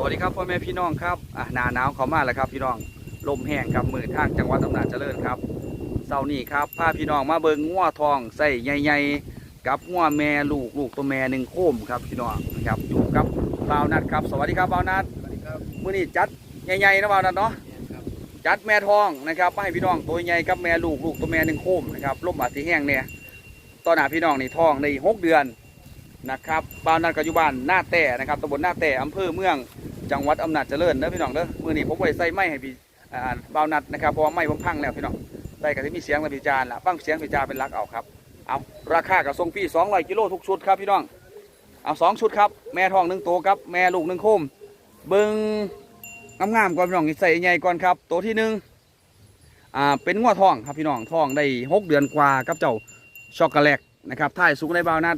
สวัสดีครับพ่อแม่พี่น้องครับอะหนาหนาวเขามาแล้วครับพี่น้องลมแห้งครับมือทางจังหวัดอำนาจเจริญครับเสาร์นี้ครับพาพี่น้องมาเบิงงัวทองใส่ใหญ่ๆกับงัวแม่ลูกลูกตัวแม่หนึ่งโคมครับพี่น้องนะครับอยู่กับบ่าวนัดครับ สวัสดีครับบ่าวนัดสวัสดีครับมื้อนี้จัดใหญ่ๆนะบ่าวนัดเนาะครับจัดแม่ทองนะครับมาให้พี่น้องตัวใหญ่กับแม่ลูกลูกตัวแม่หนึ่งโคมนะครับลมอาจสิแห้งเนี่ยตอนหน้าพี่น้องนี่ทองในหกเดือน นะครับบ่าวนัดก็อยู่บ้านหน้าแต่นะครับตำบลหน้าแต่อำเภอเมืองจังหวัดอำนาจเจริญเด้อพี่น้องเด้อมื้อนี้ผมได้ใส่ไม้ให้พี่อ่าบ่าวนัดนะครับเพราะว่าไม้ผมพังแล้วพี่น้องใส่ก็สิมีเสียงและพิจารณ์ละฟังเสียงพิจารเป็นหลักเอาครับเอาราคาก็ส่งรี200กิโลทุกชุดครับพี่น้องเอาสองชุดครับแม่ทองหนึ่งตัวครับแม่ลูกหนึ่งโคมเบิ่งงามๆก่อนพี่น้องใส่ใหญ่ก่อนครับตัวที่หนึ่งอ่าเป็นงัวทองครับพี่น้องทองได้หกเดือนกว่ากับเจ้าช็อกโกแลตนะครับท้ายสูงในบ่าวนัด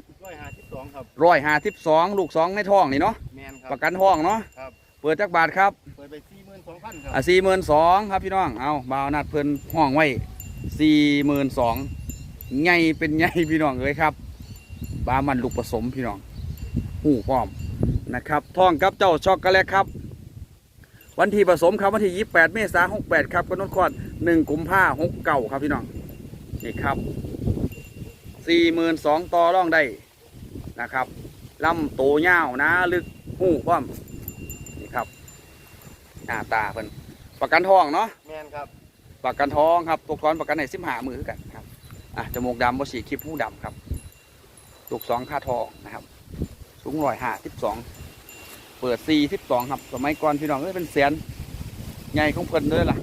อยห้าสิบสองครับร้อยห้าสิบสองลูกสองในท้องนี่เนาะแมนคปรับระกันท้องเนาะครับเปิดจักบาทครับเปิดไปสี่หมื่นสองพันครับอะสี่หมื่นสองครับพี่น้องเอาบ่าวนัดเพิ่นห้องไว้สี่หมื่นสองไงเป็นไงพี่น้องเลยครับบามันลูกผสมพี่น้องหูพร้อมนะครับท้องกับเจ้าช็อกโกแลตครับ วันที่ผสมครับวันที่ยี่แปดเมษายนหกแปดครับกำหนดคลอดหนึ่งกุมภาหกเก้าครับพี่น้องนี่ครับสี่หมื่นสองต่อร่องได้ นะครับลำโตเงาวนะลึกหูพร้อมนี่ครับหน้าตาเพิ่นประกันทองเนาะแมนครับประกันทองครับตัวก้อนประกันในสิบหามือคือกันครับอะจมูกดำบสีคลิปหูดำครับลูกสองค่าทองนะครับ สูงร้อยห้าสิบสองเปิดสี่สิบสองครับสมัยก่อนพี่น้องก็เป็นแสนใหญ่ของเพิ่นด้วยล่ะ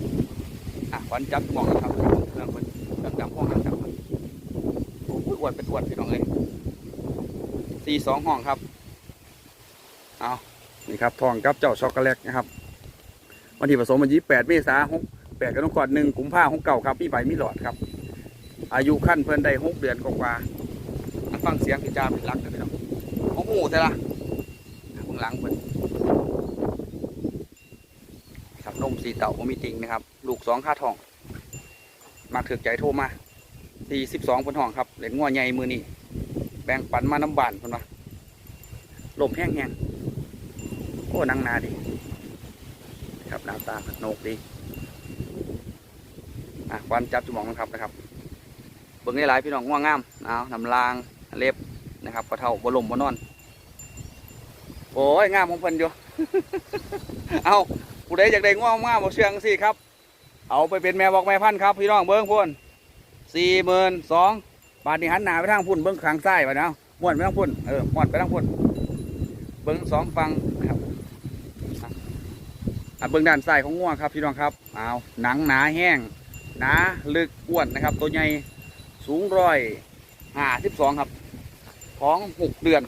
อะวันจับมองนะครับเครื่องเพิ่นเครื่องดำห้องนั้นครับโอ้ยอวดเป็นอวดพี่น้องเลย สี่สองห้องครับ เอานี่ครับทองกับเจ้าช็อกโกแลตนะครับ วันที่ผสมวันที่แปดเมษายนหกแปดกระดงกอดหนึ่งกุมภาหกเก่าครับพี่ใบมีหลอดครับ อายุขั้นเพิ่นได้หกเดือนกว่าอันฟังเสียงพี่จาเป็นหลักเลยพี่น้องของหมูแต่ละข้างหลังเพิ่นครับนมสีเต่าบ่มีติงนะครับ ลูกสองค่าทอง มาถือใจโทรมาสี่สิบสองคนห้องครับเหรียญงัวใหญ่มือนี่ แบ่งปันมาน้ำบานเพิ่นว่าลมแห้งๆโอ้นังนาดี ครับน้าตาโนกดีอะควันจับจุมองนะครับนะครับเบิ่งได้หลายพี่น้องง่วงงามเอานำลางเล็บนะครับกระเท่าบลมบนอน โอ้ยงามของเพิ่นอยู่ เอาผู้ใดอยากได้ง่วงงามบ่เชื่องสิครับ เอาไปเป็นแม่บอกแม่พันธุ์ครับ พี่น้องเบิ้งพ่นสี่หมื่นสอง บาทนี้หันหน้าไปทางพุ่นเบิ้งข้างซ้ไปนะม้วนไปทางพุ่นเออม้วนไปทางพุ่นเบิ้งสองฟังครับอะเบื้องด้านซ้ายของง่วงครับพี่น้องครับเอาหนังหนาแห้งหนาลึกอ้วนนะครับ ตัวใหญ่สูงร้อยห้าสิบสองครับท้องหกเดือน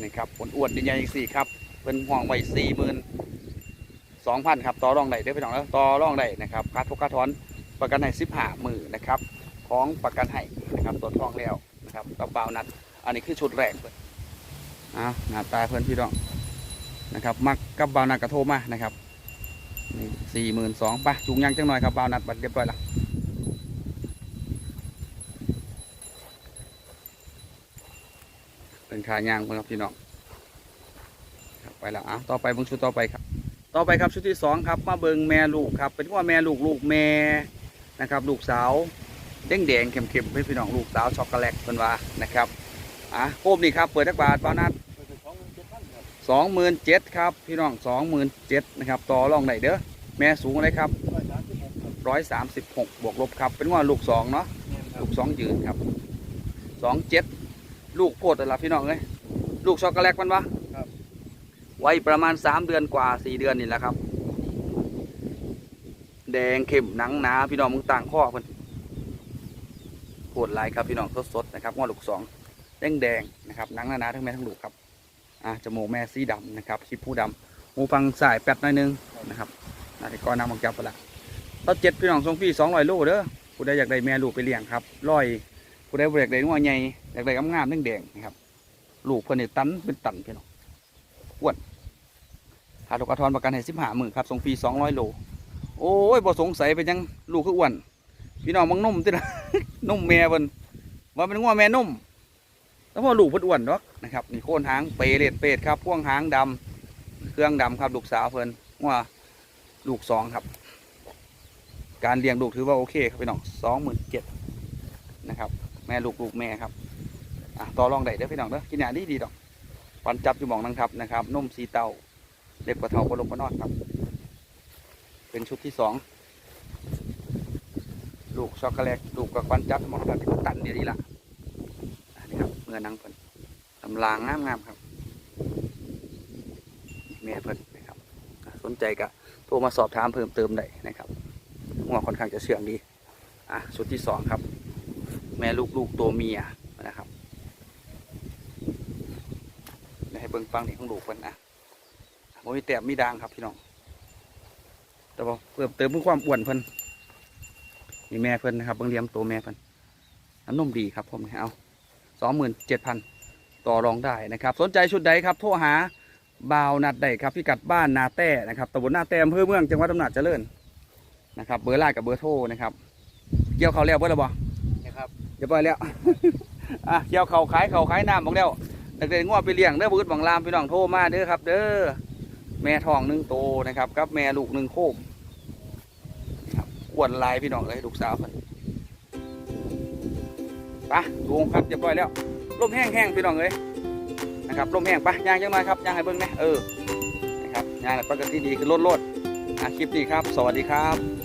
นี่ครับอ้วนๆใหญ่ๆสี่ครับ เป็นห่วงไว้สี่หมื่นสองพันครับ ต่อรองได้เด้อพี่น้องแล้วต่อรองได้นะครับค่าทุกค่าถอนประกันให้สิบห้าหมื่นนะครับ ของประกันให้นะครับตัวทองแล้วนะครับกระเป๋านัด อันนี้คือชุดแรกเลยอ่าหน้าตาเพื่อนพี่น้องนะครับ มักกับบานัดกระโทมานะครับนี่สี่หมื่นสองป่ะจุงยังจังหน่อยครับเบานัดบัตรเรียบร้อยละเป็นขายางครับพี่น้องไปแล้วอะต่อไปเบิ่งชุดต่อไปครับ ต่อไปครับชุดที่สองครับมาเบิงแม่ลูกครับ เป็นว่าแม่ลูกลูกแม่นะครับ ลูกสาว แดงแดงๆเข้มๆให้พี่น้องลูกสาวช็อกโกแลตเป็นว่านะครับอะโคมนี่ครับเปิดทักบาทบาวนัดเปิดไปสองหมื่นเจ็ดพันครับสองหมื่นเจ็ดครับพี่น้องสองหมื่นเจ็ดนะครับต่อรองไหนเด้อแม่สูงอะไรครับร้อยสามสิบหกครับร้อยสามสิบหกบวกลบครับ เป็นว่าลูกสองเนาะแมนครัลูบกสองยืนครับสองเจ็ดลูกโพดอะไรพี่น้องเลยลูกช็อกโกแลตมันวะครับไว้ประมาณสามเดือนกว่าสี่เดือนนี่แหละครับ แดงเข้มหนังหนาพี่น้องมึงต่างข้อเพิ่น โพดลายครับพี่น้องสดๆนะครับว่าลูกสองแดงแดงนะครับนังหนาๆทั้งแม่ทั้งลูกครับอะจมูกแม่สีดำนะครับชิผู้ดำหูฟังสายแปดหน่อยนึงนะครับนาฬิกานำมังจับไปละต้นเจ็ดพี่น้องทรงพี่สองร้อยลูกเด้อผู้ใดอยากได้แม่ลูกไปเลี้ยงครับร้อยผู้ใดอยากได้นัวใหญ่อยากได้งามๆแดงนะครับลูกเพิ่นนี่ตันเป็นตันพี่น้องอ้วนหาลูกระทอนประกันให้สิบห้าหมื่นครับทรงพี่สองร้อยโลโอ้ยบ่สงสัยเป็นยังลูกคืออ้วนพี่น้องมังนุ่มตินะ นุ่มแม่เพิ่นว่าเป็นงัวแม่นุ่ม แล้วพอลูกเพิ่นอ้วนเนาะนะครับนี่โคนหางเปรตเปรตครับพ่วงหางดำเครื่องดำครับลูกสาวเพิ่นว่าลูกสองครับ การเลี้ยงลูกถือว่าโอเคครับพี่น้องสองหมื่นเจ็ดนะครับ แม่ลูกลูกแม่ครับอะต่อรองได้เด้อพี่น้องเด้อกินยาดีดีดอกปันจับอยู่มองนังครับนะครับนุ่มสีเตาเล็กกว่าเท่ากว่าลมกว่านอนครับ เป็นชุดที่สอง ลูกช็อกโกแลตลูกกับควันจับหมองครับเป็ตันเดียวดีละนนี้ครับเมื่อนังเพิ่นตำลางงามๆครับแม่เพิ่นนะครับ สนใจก็โทรมาสอบถามเพิ่มเติมได้นะครับหัวค่อนข้างจะเชื่องดีอะชุดที่สองครับ แม่ลูกลูกตัวเมียนะครับให้เบิ่งฟังนี่ของลูกเพิ่นนะโมมีแต้มมีด่างครับพี่น้องแต่ว่าเพิ่มเติมเพื่อความอ้วนเพิ่น นี่แม่เพิ่นนะครับเบิ่งเลี้ยมตัวแม่เพิ่นน้ำนมดีครับผมเนี่ยเอาสองหมื่นเจ็ดพันต่อรองได้นะครับ สนใจชุดใดครับ โทรหาบาวนัดได้ครับพิกัดบ้านนาแต้นะครับตำบลนาแต้อำเภอเมืองจังหวัดอำนาจเจริญนะครับ เบอร์ไลน์กับเบอร์โทรนะครับ เกี่ยวเขาวแล้วเบอร์ละบ่นะครับเรียบร้อยแล้วอะเกี่ยวเขาวขายเขาวขายน้ำบอกแล้วนักเรียนง้อไปเลี้ยงเด้อบุญบังรามพี่น้องโทรมาเด้อครับ เด้อแม่ทองหนึ่งโตนะครับกับแม่ลูกหนึ่งโคมนะครับ อ้วนลายพี่น้องเลยลูกสาวเพิ่นปะดูครับเรียบร้อยแล้วลมแห้งๆพี่น้องเลยนะครับลมแห้งปะย่างจังไงครับย่างให้เบิ้งนะเออนะครับย่างปกติดีคือลดๆอะคลิปนี้ครับ สวัสดีครับ